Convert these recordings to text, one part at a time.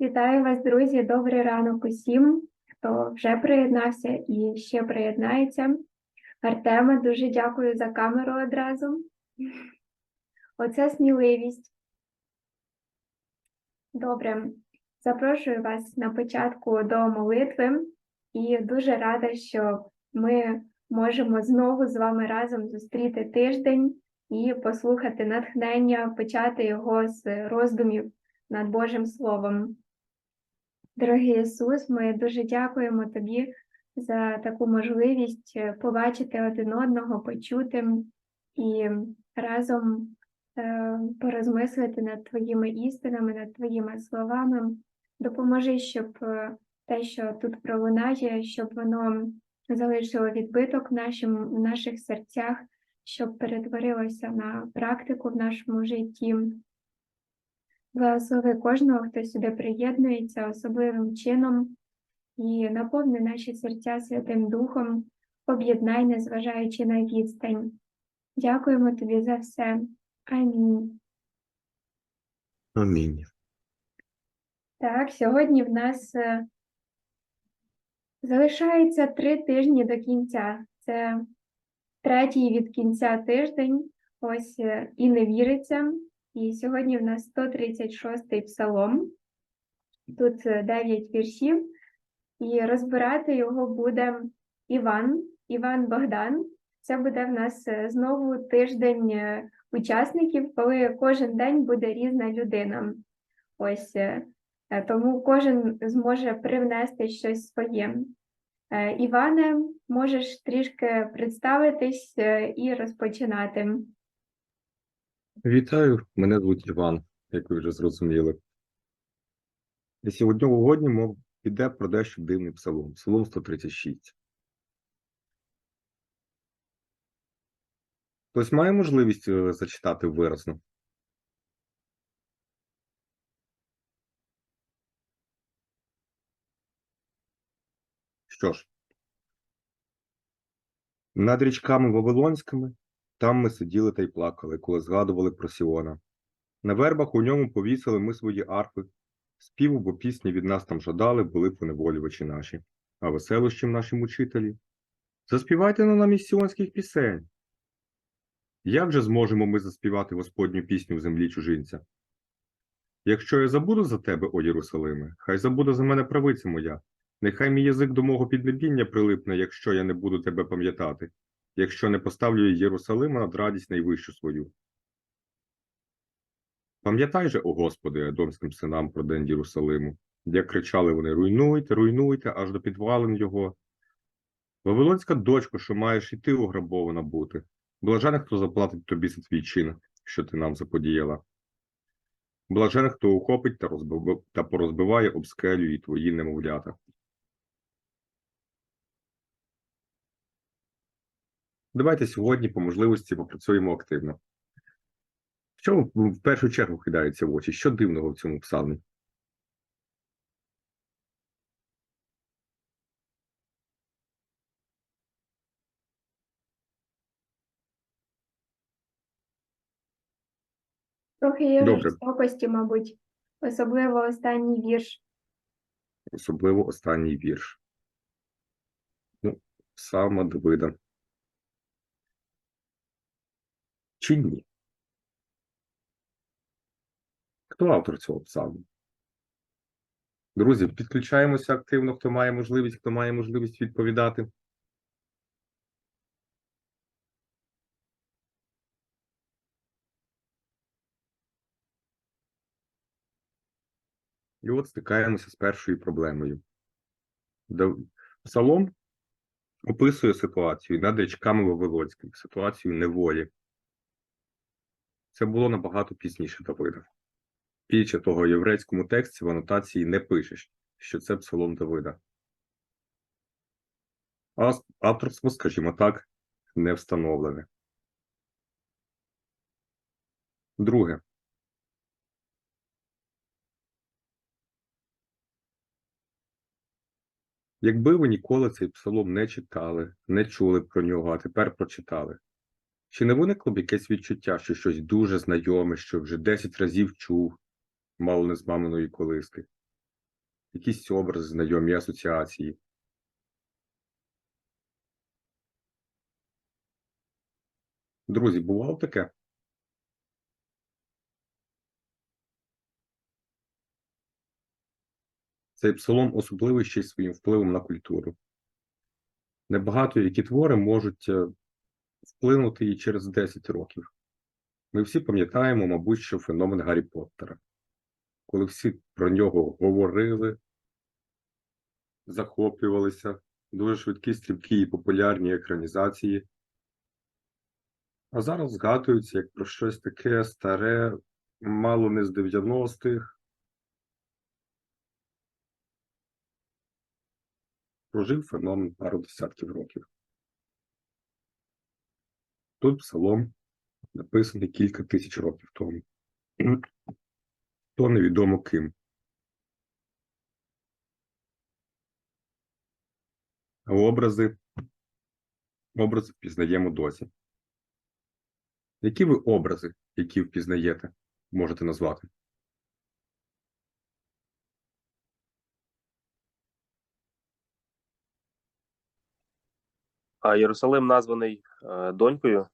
Вітаю вас, друзі! Добрий ранок усім, хто вже приєднався і ще приєднається. Артеме, дуже дякую за камеру одразу. Оце сміливість. Добре, запрошую вас на початку до молитви і дуже рада, що ми можемо знову з вами разом зустріти тиждень і послухати натхнення, почати його з роздумів над Божим Словом. Дорогий Ісус, ми дуже дякуємо Тобі за таку можливість е, побачити один одного, почути і разом е, порозмислити над Твоїми істинами, над Твоїми словами. Допоможи, щоб е, те, що тут пролунає, щоб воно залишило відбиток в нашим, в наших серцях, щоб перетворилося на практику в нашому житті. Благослови кожного, хто сюди приєднується особливим чином і наповни наші серця Святим Духом, об'єднай, незважаючи на відстань. Дякуємо тобі за все. Амінь. Амінь. Так, сьогодні в нас е, залишається три тижні до кінця. Це третій від кінця тиждень. Ось е, і не віриться. І сьогодні в нас 136-й псалом. Тут 9 віршів, і розбирати його буде Іван, Іван Богдан. Це буде в нас е, знову тиждень е, учасників, коли кожен день буде різна людина. Ось е, е, тому кожен зможе привнести щось своє. Е, Іване, можеш трішки представитись е, і розпочинати. Вітаю, мене звуть Іван, як ви вже зрозуміли. І сьогодні мова піде про дещо дивний псалом, псалом 136. Хтось має можливість е, зачитати виразно? Що ж, над річками Вавилонськими там ми сиділи та й плакали, коли згадували про Сіона. На вербах у ньому повісили ми свої арфи, співу, бо пісні від нас там жадали, були поневолювачі наші, а веселощем нашим учителі. Заспівайте на нам із сіонських пісень. Як же зможемо ми заспівати Господню пісню в землі чужинця? Якщо я забуду за тебе, о Єрусалиме, хай забуде за мене правиця моя, нехай мій язик до мого піднебіння прилипне, якщо я не буду тебе пам'ятати якщо не поставлю Єрусалима над радість найвищу свою. Пам'ятай же, о Господи, Едомським синам про день Єрусалиму, як кричали вони руйнуйте, руйнуйте, аж до підвалин його. Вавилонська дочко, що маєш і ти ограбована бути, блажений, хто заплатить тобі за твій чин, що ти нам заподіяла. Блажений, хто ухопить та, розбив... та порозбиває об скелю і твої немовлята. Давайте сьогодні по можливості попрацюємо активно. Що в першу чергу кидається в очі? Що дивного в цьому псалмі? Трохи є Добре. жорстокості, мабуть, особливо останній вірш. Особливо останній вірш. Ну, псалма Давида. Чи ні? Хто автор цього псалму? Друзі, підключаємося активно, хто має можливість, хто має можливість відповідати. І от стикаємося з першою проблемою. Псалом описує ситуацію над річками Вавилонськими, ситуацію неволі. Це було набагато пізніше Давида. Більше того, єврейському тексті в анотації не пишеш, що це псалом Давида. А авторство, скажімо так, не встановлене. Друге. Якби ви ніколи цей псалом не читали, не чули про нього, а тепер прочитали, чи не виникло б якесь відчуття, що щось дуже знайоме, що вже 10 разів чув, мало не з маминої колиски? якісь образи знайомі, асоціації. Друзі, бувало таке? Цей псалом особливий ще й своїм впливом на культуру. Небагато які твори можуть е, вплинути і через 10 років. Ми всі пам'ятаємо, мабуть, що феномен Гаррі Поттера, коли всі про нього говорили, захоплювалися, дуже швидкі, стрімкі і популярні екранізації. А зараз згадуються як про щось таке старе, мало не з 90-х. Прожив феномен пару десятків років. Тут псалом написаний кілька тисяч років тому. То невідомо ким. А образи, образи впізнаємо досі. Які ви образи, які впізнаєте, можете назвати? А Єрусалим названий е, донькою.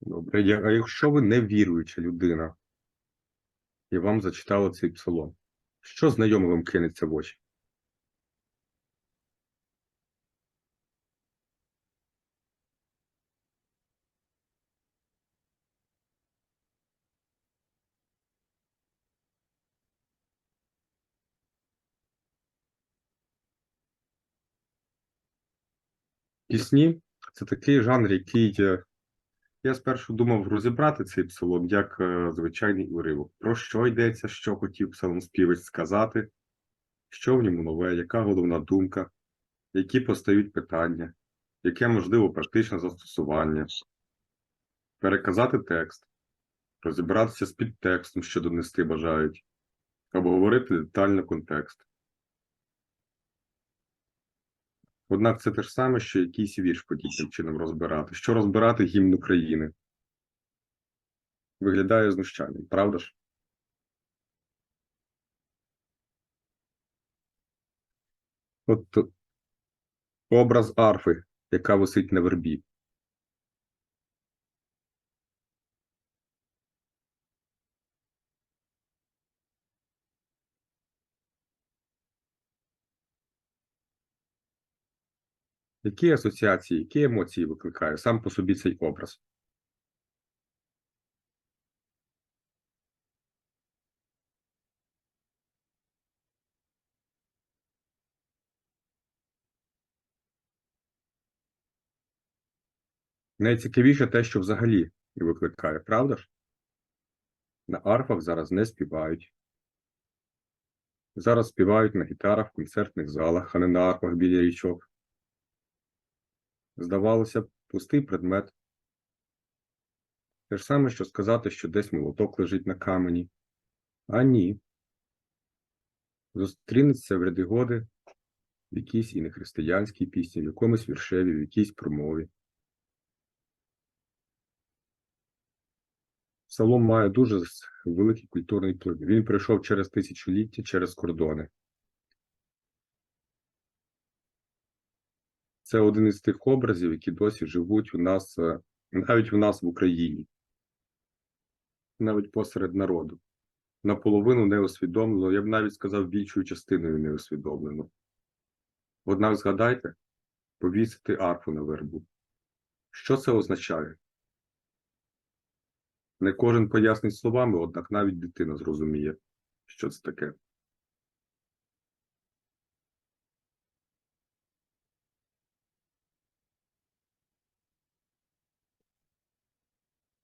Добре, а якщо ви не віруюча людина, і вам зачитали цей псалом, що знайомим кинеться в очі? Пісні це такий жанр, який е, я спершу думав розібрати цей псалом як е, звичайний уривок. Про що йдеться, що хотів псалмоспівець сказати, що в ньому нове, яка головна думка, які постають питання, яке можливо практичне застосування, переказати текст, розібратися з підтекстом, що донести бажають, обговорити детально контекст. Однак це те ж саме, що якийсь вірш подібним чином розбирати. Що розбирати гімн України? Виглядає знущанням, правда ж? От е, образ арфи, яка висить на вербі. Які асоціації, які емоції викликає сам по собі цей образ? Найцікавіше те, що взагалі і викликає, правда ж? На арфах зараз не співають. Зараз співають на гітарах в концертних залах, а не на арфах біля річок. Здавалося б, пустий предмет. Те ж саме, що сказати, що десь молоток лежить на камені. А ні. Зустрінеться в ряди годи в якійсь і нехристиянській пісні, в якомусь віршеві, в якійсь промові. Псалом має дуже великий культурний вплив. Він пройшов через тисячоліття, через кордони. Це один із тих образів, які досі живуть у нас, е, навіть у нас в Україні, навіть посеред народу. Наполовину неусвідомлено, я б навіть сказав, більшою частиною неусвідомлено. Однак згадайте, повісити арфу на вербу. Що це означає? Не кожен пояснить словами, однак навіть дитина зрозуміє, що це таке.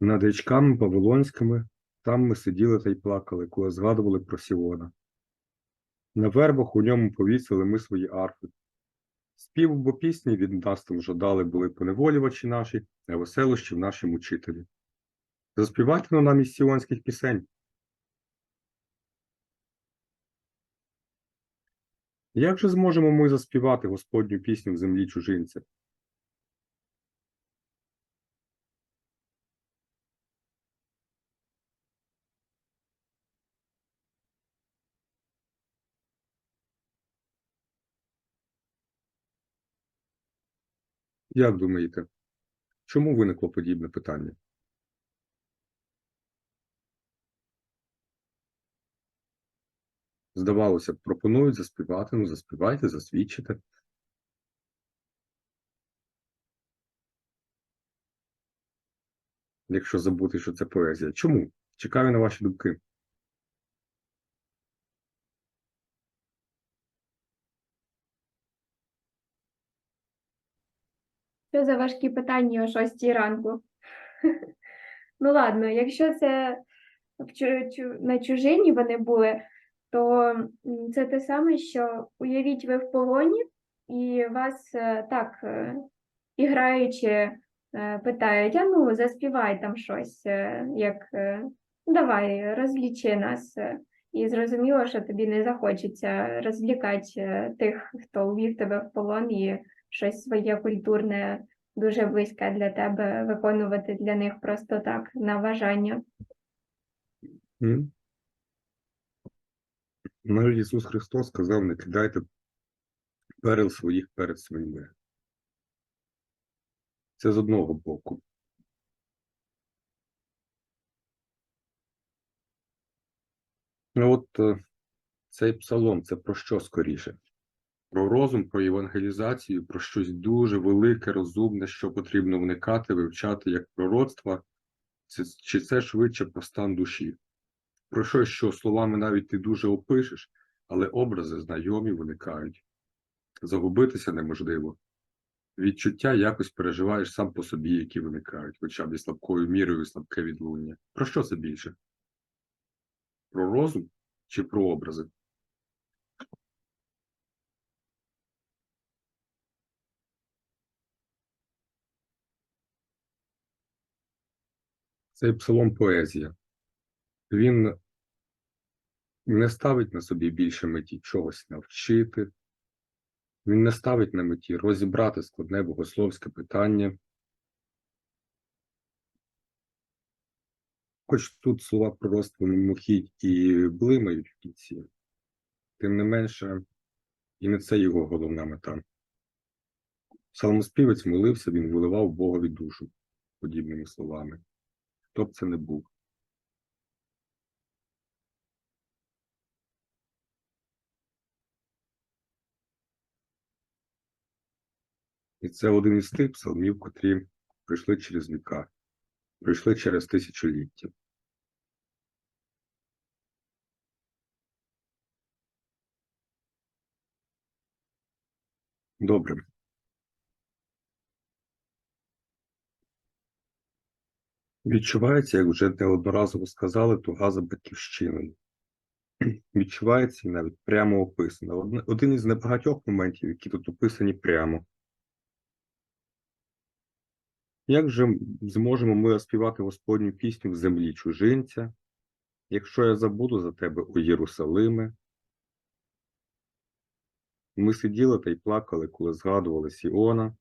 Над річками Вавилонськими там ми сиділи та й плакали, коли згадували про Сіона. На вербах у ньому повісили ми свої арфи. Спів бо пісні від нас там жадали були поневолювачі наші, а веселощі в нашім учителі. Заспівайте ну нам із сіонських пісень. Як же зможемо ми заспівати Господню пісню в землі чужинця? Як думаєте, чому виникло подібне питання? Здавалося б, пропонують заспівати, ну заспівайте, засвідчите. Якщо забути, що це поезія. Чому? Чекаю на ваші думки. Що за важкі питання о 6 ранку? Ну ладно, якщо це на чужині вони були, то це те саме, що уявіть, ви в полоні, і вас е, так е, іграючи е, питають: а ну, заспівай там щось, як давай, розлічи нас. е». І зрозуміло, що тобі не захочеться розвлікати тих, хто увів тебе в полон і щось своє культурне дуже близьке для тебе виконувати для них просто так на бажання. Навіть Ісус Христос сказав, не кидайте перел своїх перед свиньми. Це з одного боку. Ну от е, цей псалом це про що скоріше? Про розум, про евангелізацію, про щось дуже велике, розумне, що потрібно вникати, вивчати як пророцтва, це, чи це швидше про стан душі? Про щось, що словами навіть ти дуже опишеш, але образи знайомі виникають. Загубитися неможливо. Відчуття якось переживаєш сам по собі, які виникають, хоча б і слабкою мірою слабке відлуння. Про що це більше? Про розум чи про образи? Цей псалом поезія. Він не ставить на собі більше меті чогось навчити. Він не ставить на меті розібрати складне богословське питання. Хоч тут слова пророцтва мимохідь і блимають в кінці, тим не менше, і не це його головна мета. Псалмоспівець молився, він виливав Богові душу подібними словами. Хто б це не був. І це один із тих псалмів, котрі прийшли через віка, прийшли через тисячоліття. Добре. Відчувається, як вже неодноразово сказали, туга за батьківщиною. Відчувається і навіть прямо описано. Один із небагатьох моментів, які тут описані прямо. Як же зможемо ми оспівати Господню пісню в землі чужинця, якщо я забуду за тебе, о Єрусалиме? Ми сиділи та й плакали, коли згадували Сіона.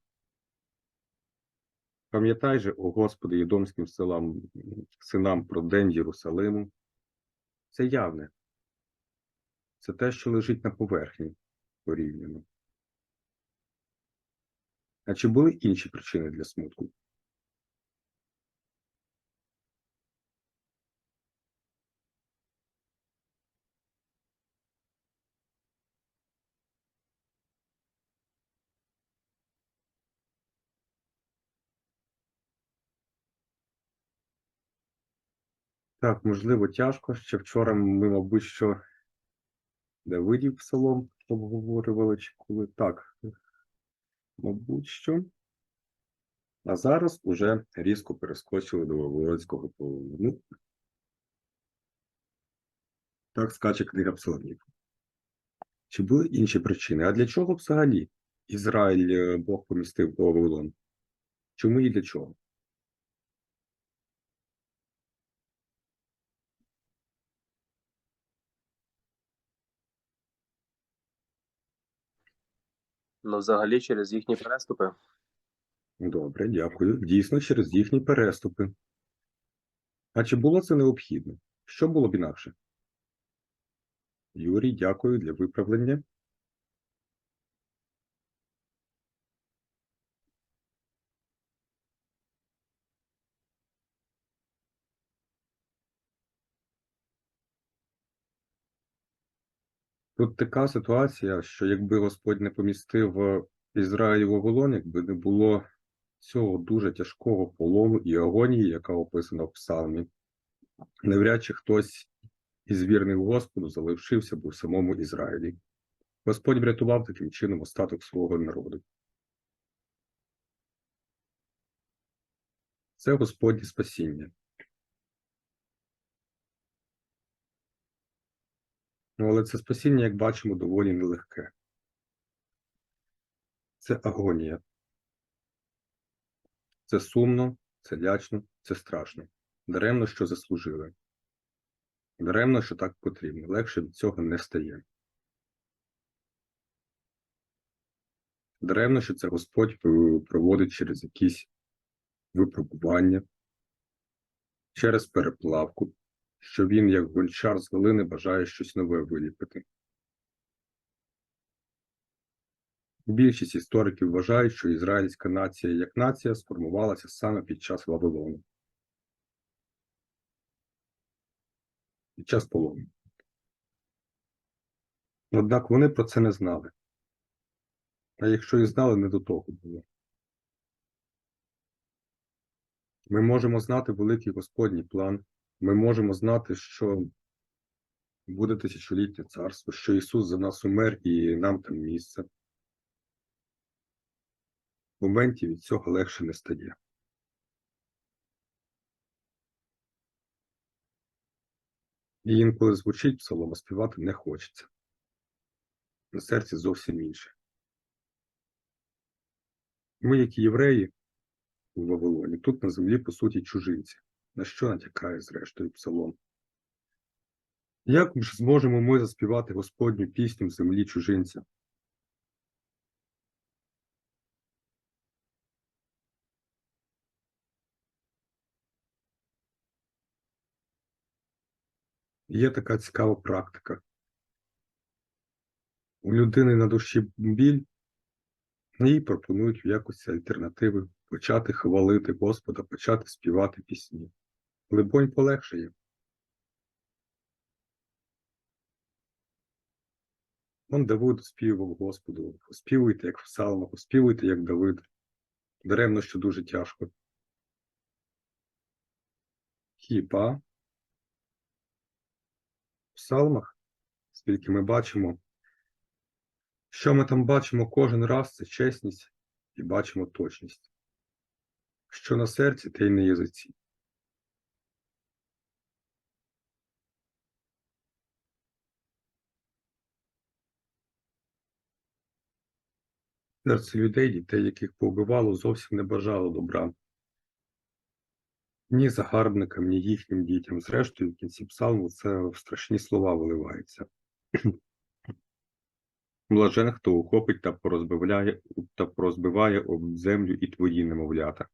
Пам'ятай же, о Господи, Єдомським селам, синам про день Єрусалиму. Це явне. Це те, що лежить на поверхні порівняно. А чи були інші причини для смутку? Так, можливо, тяжко. Ще вчора ми, мабуть, що Давидів псалом обговорювали, чи коли так, мабуть, що. А зараз уже різко перескочили до Вавилонського полону. Ну, так скаче книга псалмів. Чи були інші причини? А для чого взагалі Ізраїль е, Бог помістив у Вавилон? Чому і для чого? Ну, взагалі, через їхні переступи. Добре, дякую. Дійсно, через їхні переступи. А чи було це необхідно? Що було б інакше? Юрій, дякую для виправлення. Тут така ситуація, що якби Господь не помістив е, Ізраїль в Вавилон, якби не було цього дуже тяжкого полону і агонії, яка описана в псалмі, навряд чи хтось із вірних Господу залишився б у самому Ізраїлі. Господь врятував таким чином остаток свого народу. Це Господнє спасіння. Ну, але це спасіння, як бачимо, доволі нелегке. Це агонія. Це сумно, це лячно, це страшно. Даремно, що заслужили. Даремно, що так потрібно. Легше від цього не стає. Даремно, що це Господь е, проводить через якісь випробування, через переплавку, що він, як гончар з глини, бажає щось нове виліпити. Більшість істориків вважають, що ізраїльська нація як нація сформувалася саме під час Вавилону. Під час полону. Однак вони про це не знали. А якщо і знали, не до того було. Ми можемо знати великий Господній план. Ми можемо знати, що буде тисячолітнє царство, що Ісус за нас умер і нам там місце. В моменті від цього легше не стає. І інколи звучить псалом, співати не хочеться. На серці зовсім інше. Ми, як і євреї у Вавилоні, тут на землі, по суті, чужинці. На що натякає, зрештою, псалом? Як ж зможемо ми заспівати Господню пісню в землі чужинця? Є така цікава практика. У людини на душі біль, їй пропонують в якості альтернативи почати хвалити Господа, почати співати пісні. Либонь полегшає. Он Давид співав Господу, співуйте, як в псалмах, співуйте, як Давид. Даремно, що дуже тяжко. Хіба в псалмах, скільки ми бачимо, що ми там бачимо кожен раз, це чесність і бачимо точність. Що на серці, те й на язиці. Серце людей, дітей, яких повбивало, зовсім не бажало добра. Ні загарбникам, ні їхнім дітям. Зрештою, в кінці псалму це в страшні слова виливається. Блажен, хто ухопить та порозбивляє та порозбиває об землю і твої немовлята.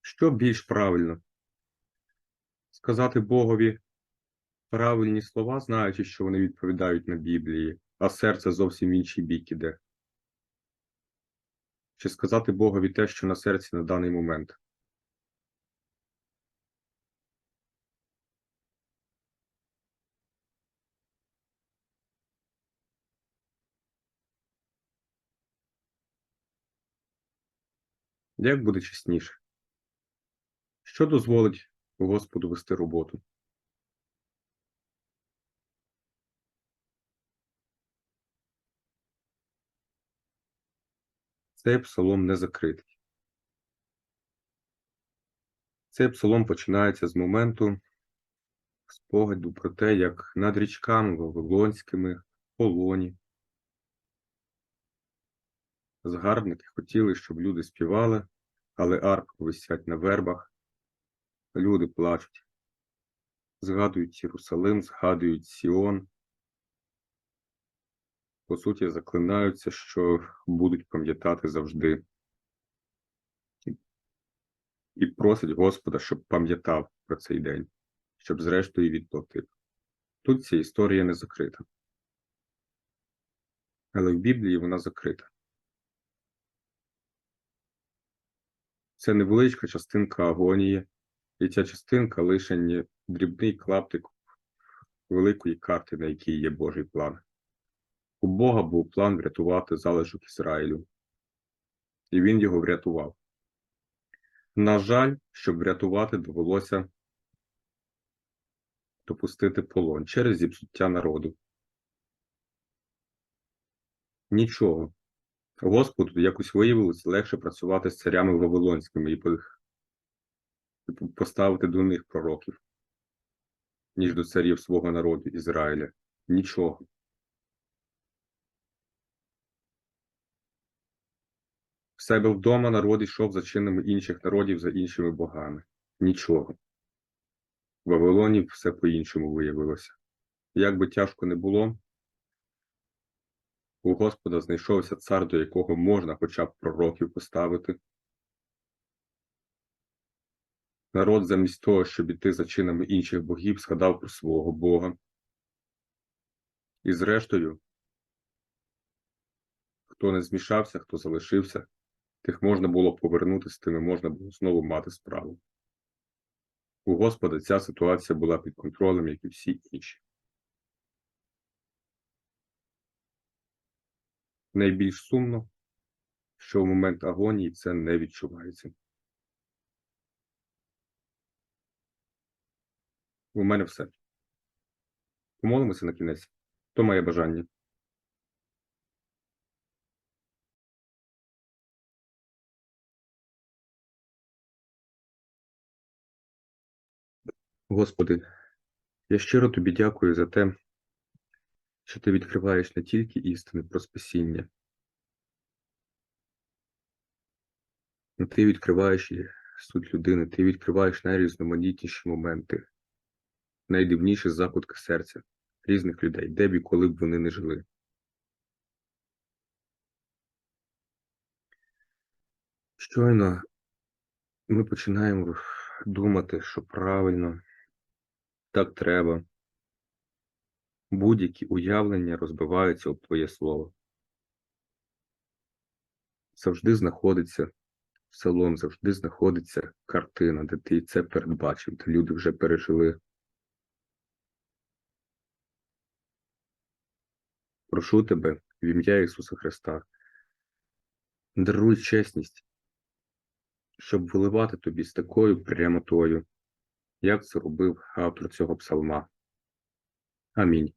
Що більш правильно? Сказати Богові правильні слова, знаючи, що вони відповідають на Біблії, а серце зовсім в інший бік іде. Чи сказати Богові те, що на серці на даний момент? Як буде чесніше? Що дозволить Господу вести роботу? Цей псалом не закритий. Цей псалом починається з моменту спогаду про те, як над річками Вавилонськими полоні згарбники хотіли, щоб люди співали, але арки висять на вербах, люди плачуть, згадують Єрусалим, згадують Сіон, по суті, заклинаються, що будуть пам'ятати завжди. І просить Господа, щоб пам'ятав про цей день, щоб зрештою відплатив. Тут ця історія не закрита. Але в Біблії вона закрита. Це невеличка частинка агонії, І ця частинка лише дрібний клаптик великої карти, на якій є Божий план. У Бога був план врятувати залишок Ізраїлю, і він його врятував. На жаль, щоб врятувати, довелося допустити полон через зіпсуття народу. Нічого. Господу якось виявилось легше працювати з царями вавилонськими і по- і по- поставити до них пророків, ніж до царів свого народу Ізраїля. Нічого. В себе вдома народ йшов за чинами інших народів, за іншими богами. Нічого. В Вавилоні все по-іншому виявилося. Як би тяжко не було, у Господа знайшовся цар, до якого можна хоча б пророків поставити. Народ замість того, щоб іти за чинами інших богів, згадав про свого Бога. І зрештою, хто не змішався, хто залишився, тих можна було повернути, з тими можна було знову мати справу. У Господа ця ситуація була під контролем, як і всі інші. Найбільш сумно, що в момент агонії це не відчувається. У мене все. Помолимося на кінець. То моє бажання. Господи, я щиро тобі дякую за те, що ти відкриваєш не тільки істини про спасіння, але ти відкриваєш і суть людини, ти відкриваєш найрізноманітніші моменти, найдивніші закутки серця різних людей, де б і коли б вони не жили. Щойно ми починаємо думати, що правильно, так треба. Будь-які уявлення розбиваються об твоє слово. Завжди знаходиться псалом, завжди знаходиться картина, де ти це передбачив, де люди вже пережили. Прошу тебе в ім'я Ісуса Христа. Даруй чесність, щоб виливати тобі з такою прямотою, як це робив автор цього псалма. Амінь.